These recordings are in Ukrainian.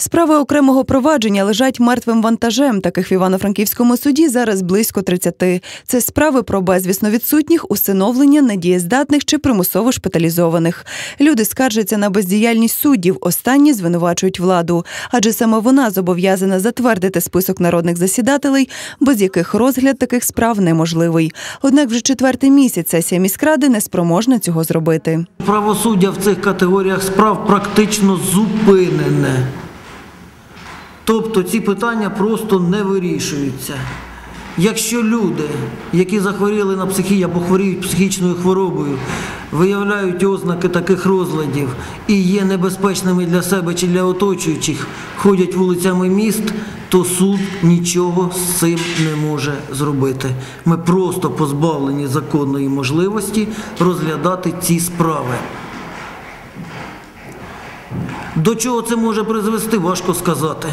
Справи окремого провадження лежать мертвим вантажем. Таких в Івано-Франківському суді зараз близько 30. Це справи про безвісно відсутніх, усиновлення, недієздатних чи примусово шпиталізованих. Люди скаржаться на бездіяльність суддів. Останні звинувачують владу, адже саме вона зобов'язана затвердити список народних засідателей, без яких розгляд таких справ неможливий. Однак вже четвертий місяць сесія міськради не спроможна цього зробити. Правосуддя в цих категоріях справ практично зупинене. Тобто ці питання просто не вирішуються. Якщо люди, які захворіли на психію або хворіють психічною хворобою, виявляють ознаки таких розладів і є небезпечними для себе чи для оточуючих, ходять вулицями міст, то суд нічого з цим не може зробити. Ми просто позбавлені законної можливості розглядати ці справи. До чого це може призвести, важко сказати.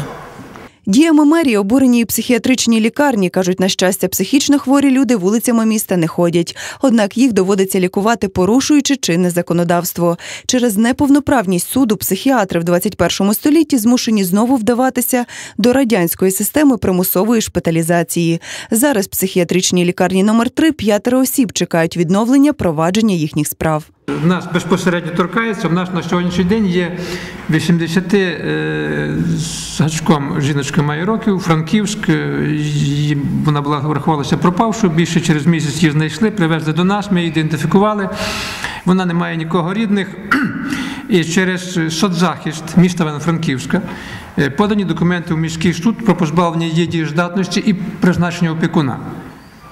Діями мерії обурені і психіатричні лікарні кажуть, на щастя, психічно хворі люди вулицями міста не ходять. Однак їх доводиться лікувати, порушуючи чинне законодавство. Через неповноправність суду психіатри в 21 столітті змушені знову вдаватися до радянської системи примусової шпиталізації. Зараз в психіатричній лікарні номер 3 п'ятеро осіб чекають відновлення провадження їхніх справ. Нас безпосередньо торкається. У нас на сьогоднішній день є 80 е, з гачком жіночка має років, Франківськ. е, Вона була врахувалася пропавшою. Більше через місяць її знайшли, привезли до нас. Ми її ідентифікували. Вона не має нікого рідних. І через соцзахист міста Івано-Франківська е, подані документи в міський суд про позбавлення її дієздатності і призначення опікуна.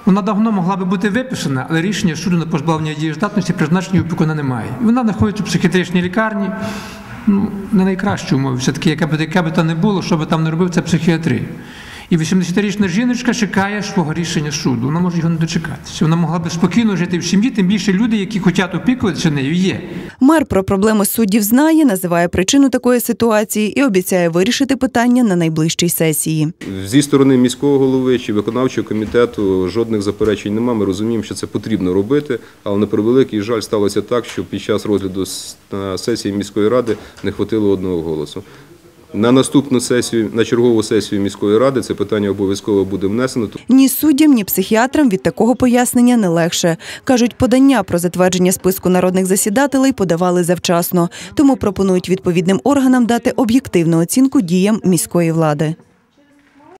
Вона давно могла би бути виписана, але рішення суду на позбавлення дієздатності призначення опікуна немає. І вона знаходиться в психіатричній лікарні. Ну, не найкращі умови, все-таки, яка б, яка би то не було, що би там не робив, це психіатрія. І 80-річна жіночка чекає свого рішення суду. Вона може його не дочекатися. Вона могла б спокійно жити в сім'ї, тим більше люди, які хочуть опікуватися нею, є. Мер про проблеми суддів знає, називає причину такої ситуації і обіцяє вирішити питання на найближчій сесії. Зі сторони міського голови чи виконавчого комітету жодних заперечень немає. Ми розуміємо, що це потрібно робити, але на превеликий жаль сталося так, що під час розгляду сесії міської ради не хватило одного голосу. На наступну сесію, на чергову сесію міської ради це питання обов'язково буде внесено. Ні суддям, ні психіатрам від такого пояснення не легше. Кажуть, подання про затвердження списку народних засідателей подавали завчасно, тому пропонують відповідним органам дати об'єктивну оцінку діям міської влади.